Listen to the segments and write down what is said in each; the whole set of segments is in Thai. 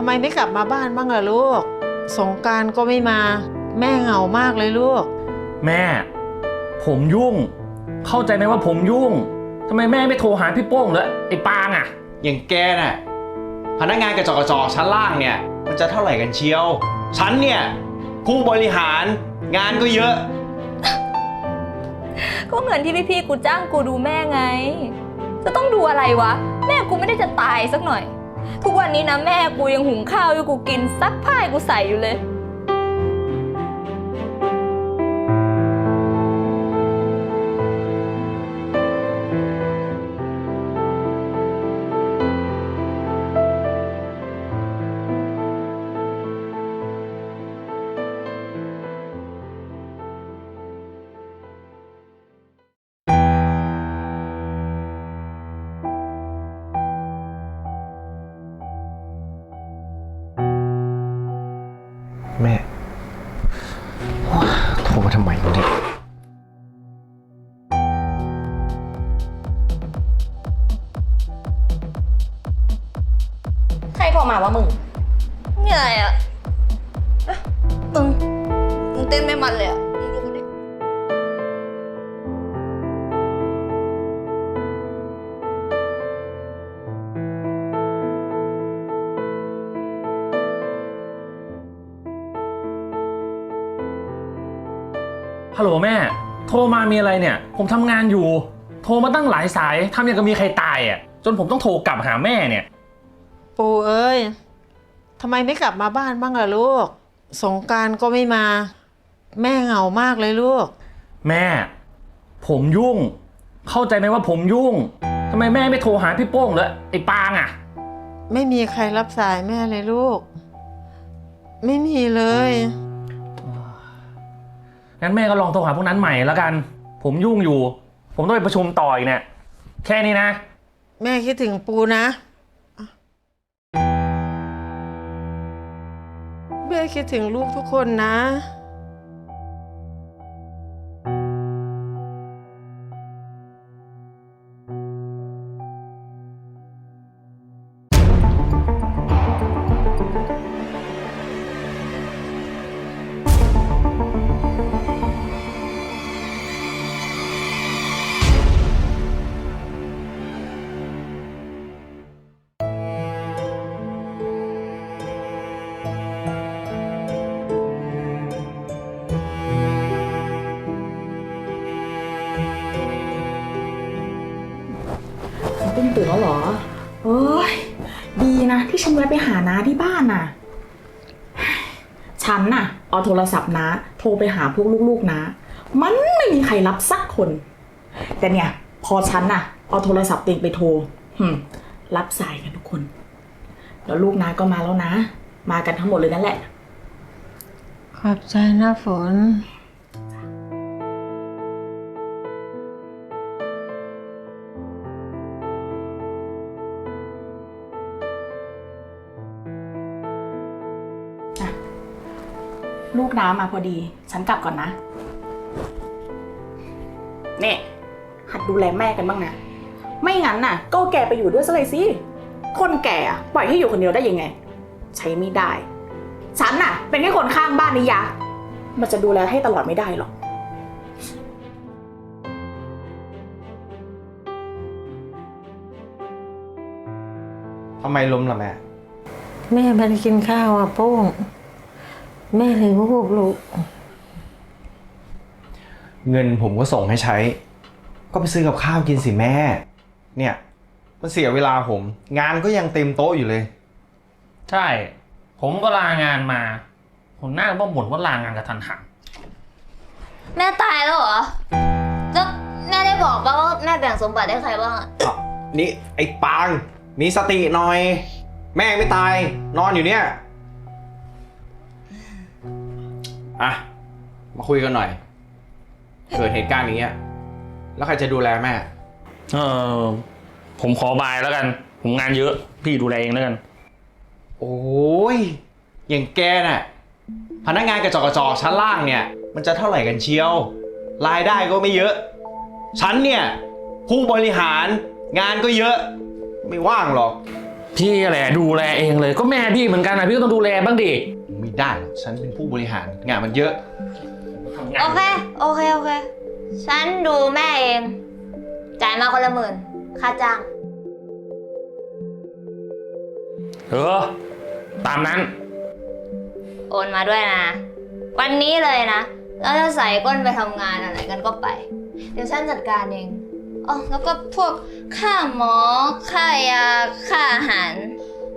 ทำไมไม่กลับมาบ้านบ้างล่ะลูก สงกรารก็ไม่มา แม่เหงามากเลยลูก แม่ ผมยุ่ง เข้าใจไหมว่าผมยุ่งทำไมแม่ไม่โทรหาพี่โป้งเลยไอ้ปางอะ อย่างแกน่ะพนักงานกระจอกกระจอกชั้นล่างเนี่ย มันจะเท่าไหร่กันเชียว ฉันเนี่ยผู้บริหารงานก็เยอะ ก็เงินที่พี่ๆกูจ้างกูดูแม่ไง จะต้องดูอะไรวะ แม่กูไม่ได้จะตายสักหน่อย ทุกวันนี้นะแม่กูยังหุงข้าวให้กูกินซักผ้าให้กูใส่อยู่เลย มึงเต้นไม่มันเลยอะมึงดูกูดิฮัลโหลแม่ โทรมามีอะไรเนี่ย ผมทำงานอยู่ โทรมาตั้งหลายสายทำอย่างกับมีใครตายอะ จนผมต้องโทรกลับหาแม่เนี่ย ปู่เอ้ยทำไมไม่กลับมาบ้านบ้างล่ะลูก สงกรารก็ไม่มา แม่เหงามากเลยลูก แม่ ผมยุ่ง เข้าใจไหมว่าผมยุ่งทำไมแม่ไม่โทรหาพี่โป้งเลยไอ้ปางอะ ไม่มีใครรับสายแม่เลยลูก ไม่มีเลย งั้นแม่ก็ลองโทรหาพวกนั้นใหม่แล้วกัน ผมยุ่งอยู่ ผมต้องไปประชุมต่ออีกเนี่ย แค่นี้นะ แม่คิดถึงปูนะ แม่คิดถึงลูกทุกคนนะ ฉันแวะไปหาน้าที่บ้านน่ะ ฉันน่ะ เอาโทรศัพท์น้าโทรไปหาพวกลูกๆนะมันไม่มีใครรับสักคน แต่เนี่ย พอฉันน่ะ เอาโทรศัพท์ตัวเองไปโทรรับสายกันทุกคน แล้วลูกน้าก็มาแล้วนะ มากันทั้งหมดเลยนั่นแหละ ขอบใจนะฝน ลูกน้ามาพอดี ฉันกลับก่อนนะเนี่ยหัดดูแลแม่กันบ้างนะ ไม่งั้นน่ะ ก็แกไปอยู่ด้วยซะเลยสิ คนแก่อะปล่อยให้อยู่คนเดียวได้ยังไง ใช้ไม่ได้ ฉันน่ะ เป็นแค่คนข้างบ้านนี่ยะมันจะดูแลให้ตลอดไม่ได้หรอก ทำไมล้มล่ะแม่ แม่ไม่ได้กินข้าวอะโป้ง แม่เลยวูบลูกเงินผมก็ส่งให้ใช้ ก็ไปซื้อกับข้าวกินสิแม่ เนี่ย มันเสียเวลาผม งานก็ยังเต็มโต๊ะอยู่เลย ใช่ ผมก็ลางานมาผมน่าว่าบ่นว่าลางานกระทันหันแม่ตายแล้วเหรอแล้วแม่ได้บอกป่าว่าแม่แบ่งสมบัติให้ใครบ้างอะอะนี่ไอ้ปาง มีสติหน่อย แม่ไม่ตาย นอนอยู่เนี่ย อะ มาคุยกันหน่อย เกิดเหตุการณ์อย่างเงี้ย แล้วใครจะดูแลแม่ เออผมขอบายแล้วกัน ผมงานเยอะ พี่ดูแลเองแล้วกัน โอ้ย อย่างแกน่ะ พนักงานกระจอกกระจอกชั้นล่างเนี่ย มันจะเท่าไหร่กันเชียว รายได้ก็ไม่เยอะ ฉันเนี่ย ผู้บริหารงานก็เยอะ ไม่ว่างหรอก พี่แหละดูแลเองเลย ก็แม่พี่เหมือนกันนะพี่ก็ต้องดูแลบ้างดิ ไม่ได้หรอกฉันเป็นผู้บริหารงานมันเยอะโอเค โอเค โอเค ฉันดูแม่เอง จ่ายมาคนละหมื่น ค่าจ้าง เออ ตามนั้น โอนมาด้วยนะ วันนี้เลยนะ แล้วจะใส่ก้นไปทำงานอะไรกันก็ไป เดี๋ยวฉันจัดการเองอ๋อแล้วก็พวกค่าหมอ ค่ายา ค่าอาหาร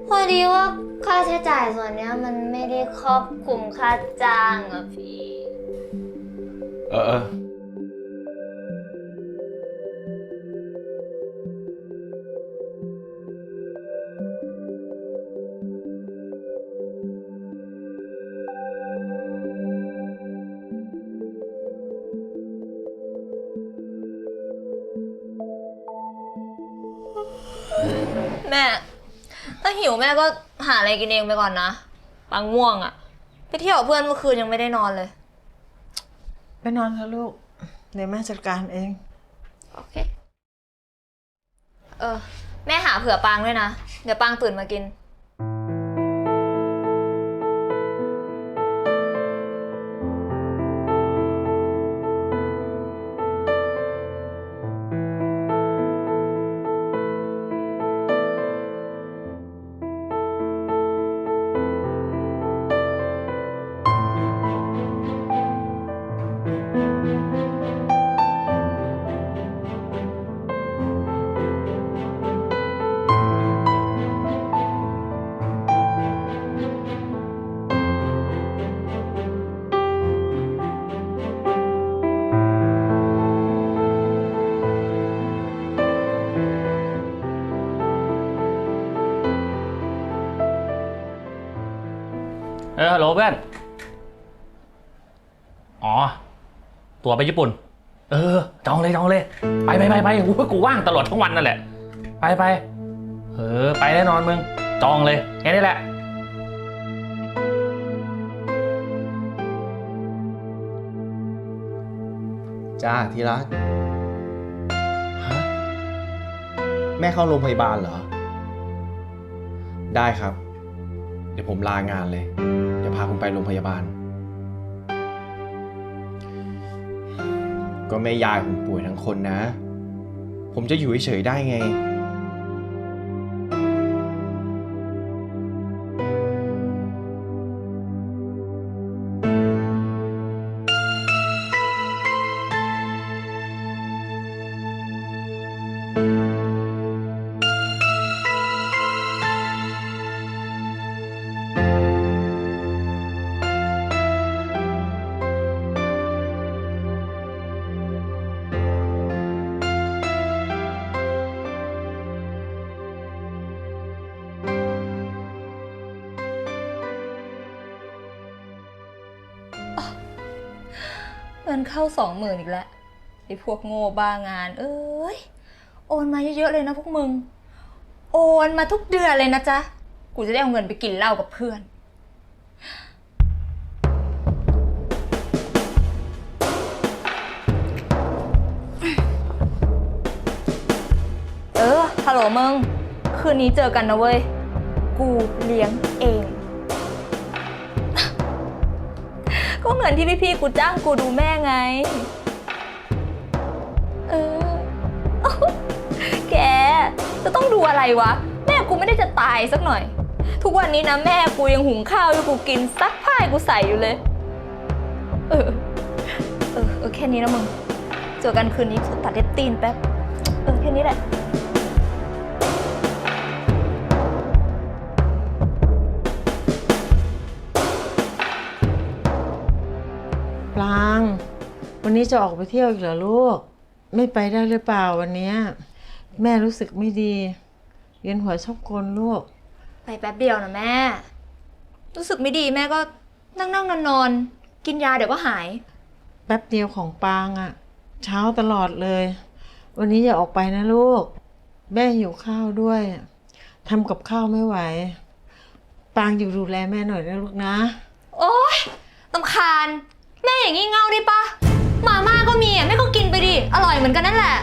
พอดีว่า ค่าใช้จ่ายส่วนเนี้ยมันไม่ได้ครอบคลุมค่าจ้างอะพี่ เออเออแม่ ถ้าหิวแม่ก็ หาอะไรกินเองไปก่อนนะปังง่วงอะไปเที่ยวกับเพื่อนเมื่อคืนยังไม่ได้นอนเลย ไปนอนเถอะลูก เดี๋ยวแม่จัดการเอง โอเค เออ แม่หาเผื่อปางด้วยนะ เดี๋ยวปางตื่นมากิน เออฮัลโหลเพื่อน อ๋อ ตัวไปญี่ปุ่น เออ จองเลยจองเลย ไปไปไปไปกูว่างตลอดทั้งวันนั่นแหละ ไปไป เออ ไปแน่นอนมึง จองเลย แค่นี้แหละ จ้าที่รักฮะแม่เข้าโรงพยาบาลเหรอ ได้ครับ ดี๋ยวผมลางานเลย เดี๋ยวพาคุณไปโรงพยาบาล ก็แม่ยายผมป่วยทั้งคนนะ ผมจะอยู่เฉยๆได้ไง เงินเข้าสองหมื่นอีกแล้วไอ้พวกโง่บ้างาน เอ้ยโอนมาเยอะๆเลยนะพวกมึง โอนมาทุกเดือนเลยนะจ๊ะ กูจะได้เอาเงินไปกินเหล้ากับเพื่อน เออฮัลโหลมึง คืนนี้เจอกันนะเว้ย กูเลี้ยงเอง ก็เงินที่พี่ๆกูจ้างกูดูแม่ไง เออ แก จะต้องดูอะไรวะ แม่กูไม่ได้จะตายสักหน่อย ทุกวันนี้นะแม่กูยังหุงข้าวให้กูกินซักผ้าให้กูใส่อยู่เลย เออ เออ แค่นี้นะมึง เจอกันคืนนี้ตัดเล็บตีนแป๊บ เออ แค่นี้แหละ นนี้จะออกไปเที่ยวอีกเหรอลูก ไม่ไปได้หรือเปล่าวันเนี้ยแม่รู้สึกไม่ดีเวียนหัวชอบกลลูก ไปแป๊บเดียวนะแม่ รู้สึกไม่ดีแม่ก็นั่งนั่งนอนนอนๆกินยาเดี๋ยวก็หาย แป๊บเดียวของปางอะ่ะ เช้าตลอดเลย วันนี้อย่าออกไปนะลูก แม่หิวข้าวด้วยทำกับข้าวไม่ไหว ปางอยู่ดูแลแม่หน่อยนะลูกนะ โอ๊ยตำคาญ แม่อย่างงี้เง่าได้ปะ มาม่าก็มีอะแม่ก็กินไปดิ อร่อยเหมือนกันนั่นแหละ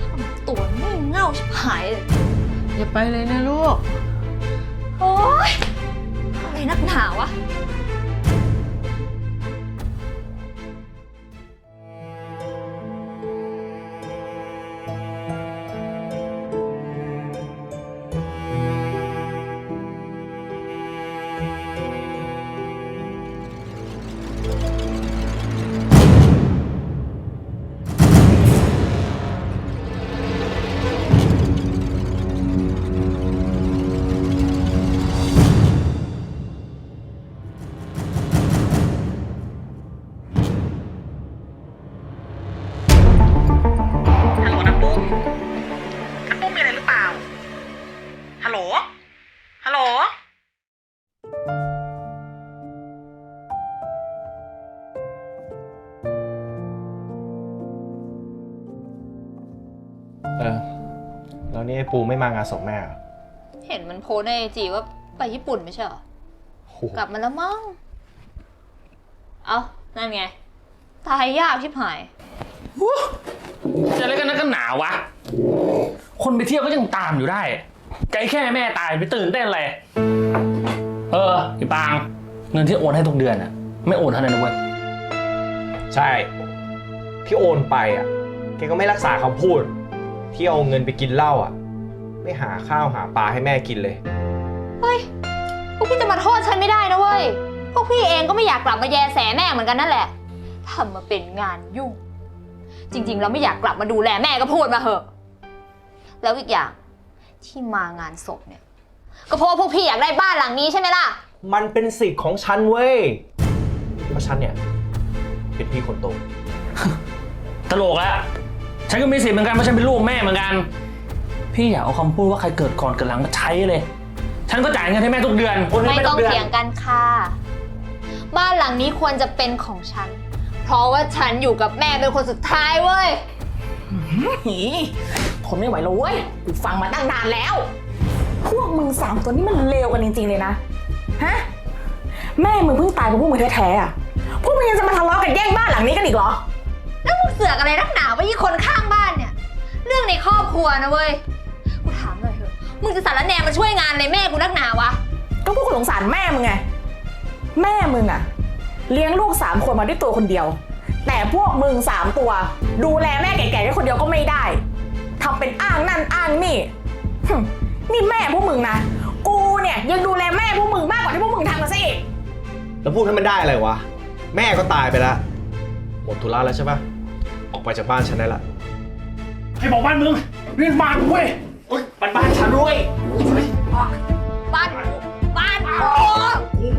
ทำตัวไม่เง่าชิบหายเลยยอย่าไปเลยนะลูก โอ๊ยอะไรนักหนาวะ อ้ปูไม่มางานศพแม่เหรอเห็นมันโพสต์ในไอจีว่าไปญี่ปุ่นไม่ใช่เหรอ โอ้โหกลับมาแล้วมั้ง เอานั่นไง ตายยากชิบหาย จะอะไรกันนักกันหนาวะ คนไปเที่ยวก็ยังตามอยู่ได้ ไกลแค่แม่ตายไปตื่นเต้นอะไร เออไอ้ปาง เงินที่โอนให้ทุกเดือนอะไม่โอนเท่านั้นนะเว้ย ใช่ ที่โอนไปอะแกก็ไม่รักษาคำพูด ที่เอาเงินไปกินเหล้าอะ ไม่หาข้าวหาปลาให้แม่กินเลย เฮ้ย พวกพี่จะมาโทษฉันไม่ได้นะเว้ย พวกพี่เองก็ไม่อยากกลับมาแยแสแม่เหมือนกันนั่นแหละทำมาเป็นงานยุ่ง จริง ๆ เราไม่อยากกลับมาดูแลแม่ก็พูดมาเหอะ แล้วอีกอย่างที่มางานศพเนี่ย ก็เพราะว่าพวกพี่อยากได้บ้านหลังนี้ใช่ไหมล่ะ มันเป็นสิทธิ์ของฉันเว้ย เพราะฉันเนี่ย เป็นพี่คนโต ตลกอะฉันก็มีสิทธิ์เหมือนกันเพราะฉันเป็นลูกแม่เหมือนกัน พี่อย่าเอาคำพูดว่าใครเกิดก่อนเกิดหลังมาใช้เลย ฉันก็จ่ายเงินให้แม่ทุกเดือนไม่ต้องเถียงกันค่ะ บ้านหลังนี้ควรจะเป็นของฉัน เพราะว่าฉันอยู่กับแม่เป็นคนสุดท้ายเว้ยหีทนไม่ไหวแล้วเว้ยกูฟังมาตั้งนานแล้ว พวกมึงสามตัวนี้มันเลวกันจริงๆเลยนะ ฮะ แม่มึงเพิ่งตายเพราะพวกมึงแท้ๆอะ พวกมึงยังจะมาทะเลาะกันแย่งบ้านหลังนี้กันอีกเหรอ แล้วมึงเสือกอะไรนักหนาว่ายี่คนข้างบ้านเนี่ย เรื่องในครอบครัวนะเว้ย มึงจะสารแหนมาช่วยงานในแม่กูนักหนาวะ ก็พวกกูสงสารแม่มึงไง แม่มึงอะเลี้ยงลูกสามคนมาด้วยตัวคนเดียว แต่พวกมึงสามตัว ดูแลแม่แก่ๆแค่คนเดียวก็ไม่ได้ทำเป็นอ้างนั่นอ้างนี่หึนี่แม่พวกมึงนะกูเนี่ยยังดูแลแม่พวกมึงมากกว่าที่พวกมึงทำกันซะอีก แล้วพูดให้มันได้อะไรวะ แม่ก็ตายไปแล้ว หมดธุระแล้วใช่ปะออกไปจากบ้านฉันได้ละให้บอกบ้านมึงเรียนบ้านกูเว้ยโอ๊ยบ้านบ้านฉันด้วยบ้านกูบ้านกู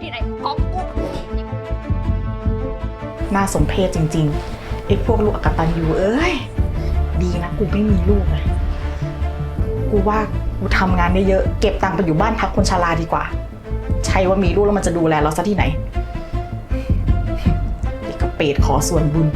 ที่ไหนของกูน่าสมเพชจริงๆไอ้พวกลูกอกตันยูเอ้ย ดีนะกูไม่มีลูกเลยกูว่ากูทำงานได้เยอะเก็บตังค์ไปอยู่บ้านพักคนชราดีกว่า ใช่ว่ามีลูกแล้วมันจะดูแลเราซะที่ไหนไอ้กระเปรดขอส่วนบุญ